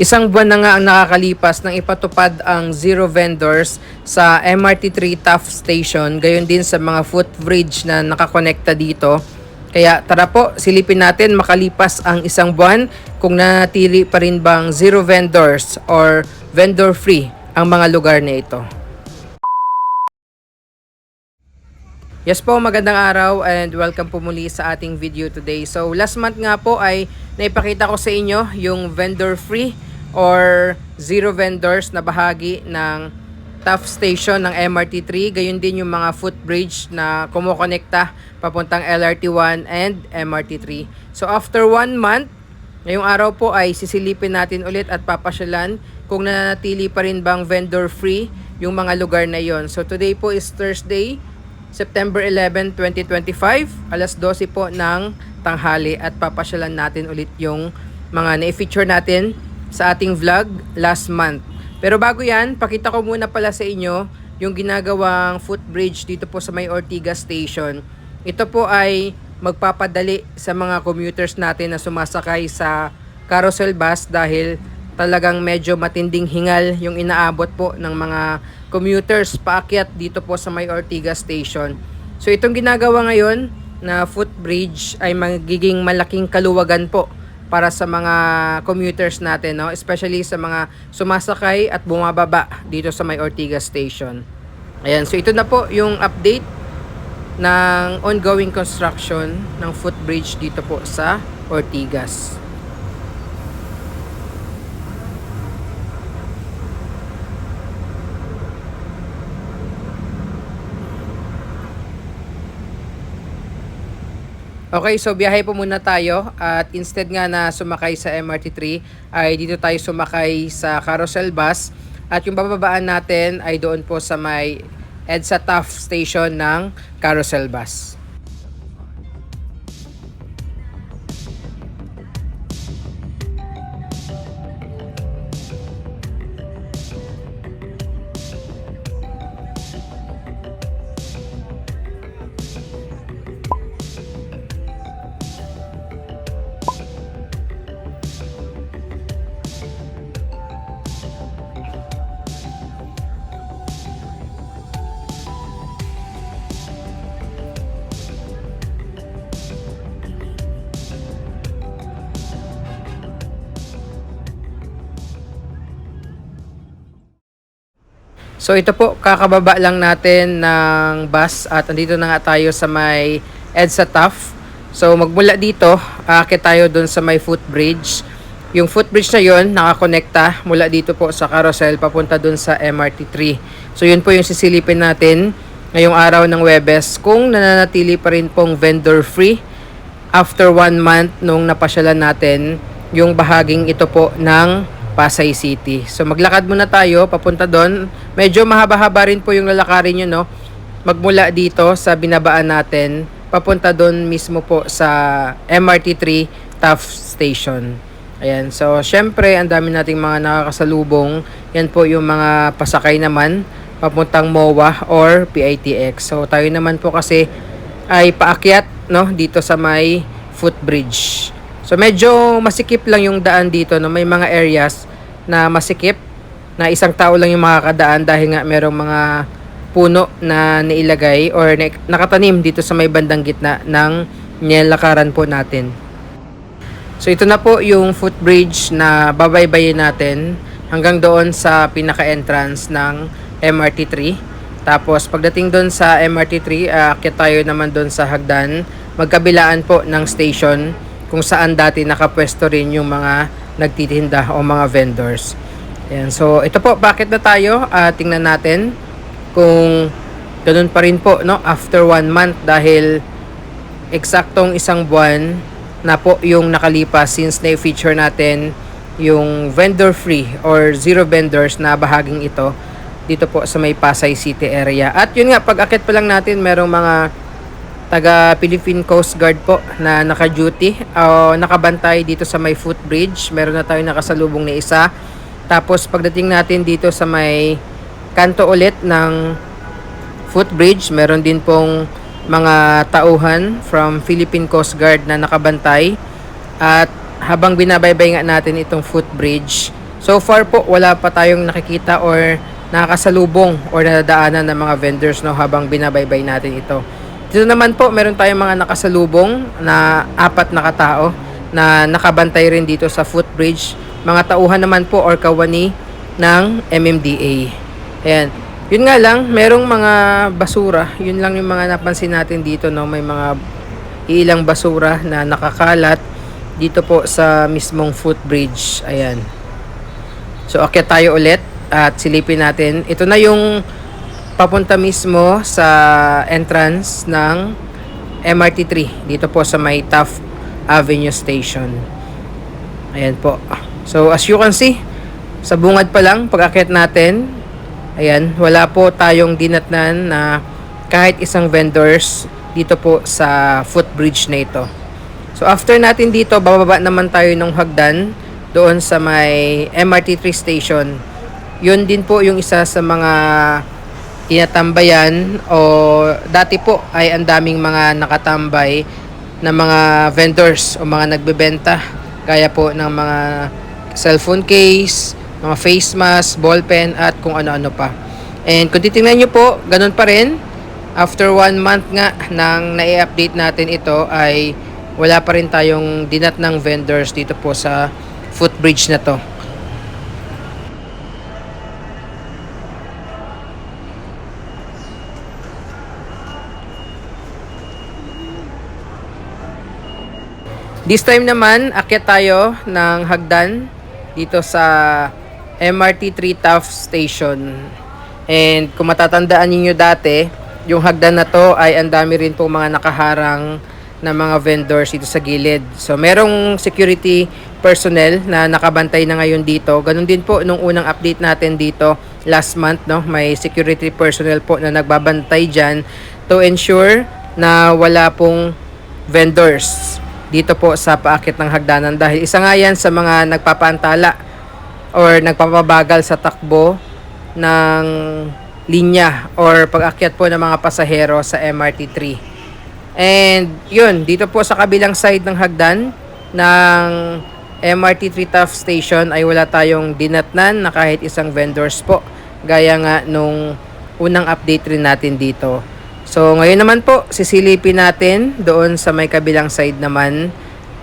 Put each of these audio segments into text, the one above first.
Isang buwan na nga ang nakakalipas nang ipatupad ang zero vendors sa MRT3 Taft Station, gayon din sa mga footbridge na nakakonekta dito. Kaya tara po, silipin natin makalipas ang isang buwan kung nanatili pa rin bang zero vendors or vendor free ang mga lugar na ito. Yes po, magandang araw and welcome po muli sa ating video today. So last month nga po ay naipakita ko sa inyo yung vendor free or zero vendors na bahagi ng Taft Station ng MRT3. Gayon din yung mga footbridge na kumukonekta papuntang LRT1 and MRT3. So after one month, ngayong araw po ay sisilipin natin ulit at papasyalan kung nananatili pa rin bang vendor free yung mga lugar na yon. So today po is Thursday, September 11, 2025, alas 12 po ng tanghali at papasyalan natin ulit yung mga na-feature natin sa ating vlog last month. Pero bago yan, pakita ko muna pala sa inyo yung ginagawang footbridge dito po sa may Ortigas Station. Ito po ay magpapadali sa mga commuters natin na sumasakay sa carousel bus dahil talagang medyo matinding hingal yung inaabot po ng mga commuters paakyat dito po sa may Ortigas Station. So itong ginagawa ngayon na footbridge ay magiging malaking kaluwagan po para sa mga commuters natin, no? especially sa mga sumasakay at bumababa dito sa may Ortigas Station. Ayan, so ito na po yung update ng ongoing construction ng footbridge dito po sa Ortigas. Okay, so biyahe po muna tayo at instead nga na sumakay sa MRT3 ay dito tayo sumakay sa carousel bus at yung bababaan natin ay doon po sa may EDSA Taft station ng carousel bus. So ito po, kakababa lang natin ng bus at andito na nga tayo sa may EDSA TAF. So magmula dito, aakit tayo dun sa may footbridge. Yung footbridge na yon nakakonekta mula dito po sa carousel papunta dun sa MRT3. So yun po yung sisilipin natin ngayong araw ng Webes kung nananatili pa rin pong vendor free after one month nung napasyalan natin yung bahaging ito po ng Pasay City. So maglakad muna tayo papunta doon. Medyo mahaba-haba rin po yung lalakarin nyo, no? Magmula dito sa binabaan natin, papunta doon mismo po sa MRT3 Taft Station. Ayan, so syempre, ang dami nating mga nakakasalubong. Yan po yung mga pasakay naman, papuntang MOA or PITX. So tayo naman po kasi ay paakyat, no? Dito sa may footbridge. So medyo masikip lang yung daan dito, no? May mga areas na masikip na isang tao lang yung makakadaan dahil nga merong mga puno na nailagay or na- nakatanim dito sa may bandang gitna ng nilakaran po natin. So ito na po yung footbridge na babaybayin natin hanggang doon sa pinaka-entrance ng MRT3. Tapos pagdating doon sa MRT3, aakyat tayo naman doon sa hagdan. Magkabilaan po ng station kung saan dati nakapwesto rin yung mga nagtitinda o mga vendors. Ayan, so ito po, bakit na tayo? Ah, tingnan natin kung ganun pa rin po no after one month dahil eksaktong isang buwan na po yung nakalipas since na-feature natin yung vendor free or zero vendors na bahaging ito dito po sa may Pasay City area. At yun nga, pag akit pa lang natin, merong mga taga Philippine Coast Guard po na naka-duty o nakabantay dito sa may footbridge. Meron na tayong nakasalubong na isa. Tapos pagdating natin dito sa may kanto ulit ng footbridge, meron din pong mga tauhan from Philippine Coast Guard na nakabantay. At habang binabaybay nga natin itong footbridge, So far po, wala pa tayong nakikita or nakakasalubong or nadadaanan ng mga vendors no habang binabaybay natin ito. Dito naman po, meron tayong mga nakasalubong na apat na katao na nakabantay rin dito sa footbridge. Mga tauhan naman po or kawani ng MMDA. Ayan. Yun nga lang, merong mga basura. Yun lang yung mga napansin natin dito, no? May mga ilang basura na nakakalat dito po sa mismong footbridge. Ayan. So, akyat tayo ulit at silipin natin. Ito na yung papunta mismo sa entrance ng MRT3 dito po sa may Taft Avenue Station. Ayan po. So, as you can see, sa bungad pa lang, pag natin, ayan, wala po tayong dinatnan na kahit isang vendors dito po sa footbridge na ito. So after natin dito, bababa naman tayo ng hagdan doon sa may MRT3 station. Yun din po yung isa sa mga tinatambayan o dati po ay ang daming mga nakatambay na mga vendors o mga nagbebenta gaya po ng mga cellphone case, mga face mask, ballpen at kung ano-ano pa. And kung titingnan nyo po, ganun pa rin. After one month nga nang nai-update natin ito ay wala pa rin tayong dinat ng vendors dito po sa footbridge na to. This time naman, akyat tayo ng hagdan dito sa MRT 3 Taft Station. And kung matatandaan ninyo dati, yung hagdan na to ay ang dami rin po mga nakaharang na mga vendors dito sa gilid. So merong security personnel na nakabantay na ngayon dito. Ganun din po nung unang update natin dito last month, no? May security personnel po na nagbabantay diyan to ensure na wala pong vendors dito po sa paakit ng hagdanan dahil isa nga yan sa mga nagpapaantala or nagpapabagal sa takbo ng linya or pag-akyat po ng mga pasahero sa MRT3. And yun, dito po sa kabilang side ng hagdan ng MRT3 Taft Station ay wala tayong dinatnan na kahit isang vendors po. Gaya nga nung unang update rin natin dito. So ngayon naman po, sisilipin natin doon sa may kabilang side naman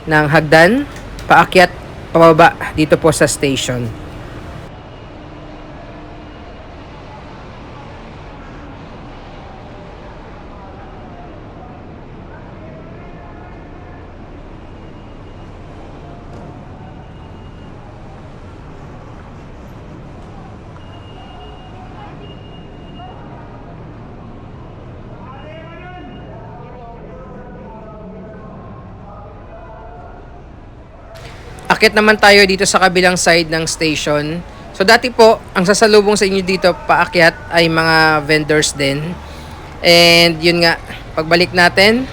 ng hagdan, paakyat, pababa dito po sa station. Akit naman tayo dito sa kabilang side ng station. So dati po, ang sasalubong sa inyo dito paakyat ay mga vendors din. And yun nga, pagbalik natin,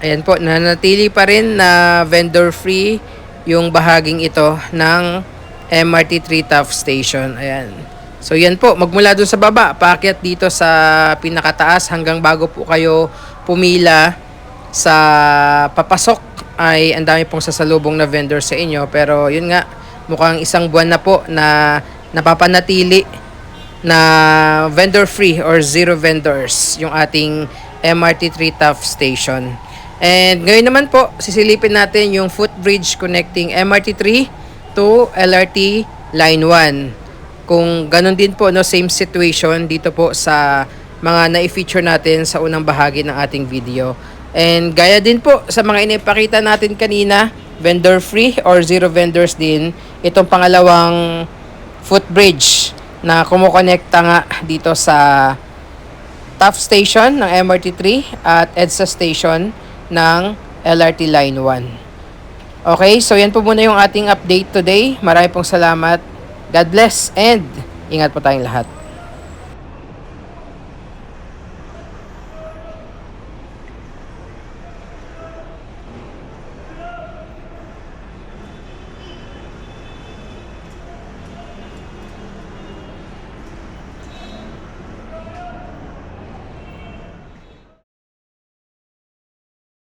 ayan po, nanatili pa rin na vendor free yung bahaging ito ng MRT 3 Taft Station. Ayan. So yan po, magmula dun sa baba, paakyat dito sa pinakataas hanggang bago po kayo pumila sa papasok ay ang dami pong sasalubong na vendor sa inyo pero yun nga mukhang isang buwan na po na napapanatili na vendor free or zero vendors yung ating MRT 3 Taft Station. And ngayon naman po, sisilipin natin yung footbridge connecting MRT 3 to LRT Line 1. Kung ganun din po, no, same situation dito po sa mga na-feature natin sa unang bahagi ng ating video. And gaya din po sa mga inipakita natin kanina, vendor free or zero vendors din, itong pangalawang footbridge na kumukonekta nga dito sa Taft Station ng MRT3 at EDSA Station ng LRT Line 1. Okay, so yan po muna yung ating update today. Marami pong salamat. God bless and ingat po tayong lahat.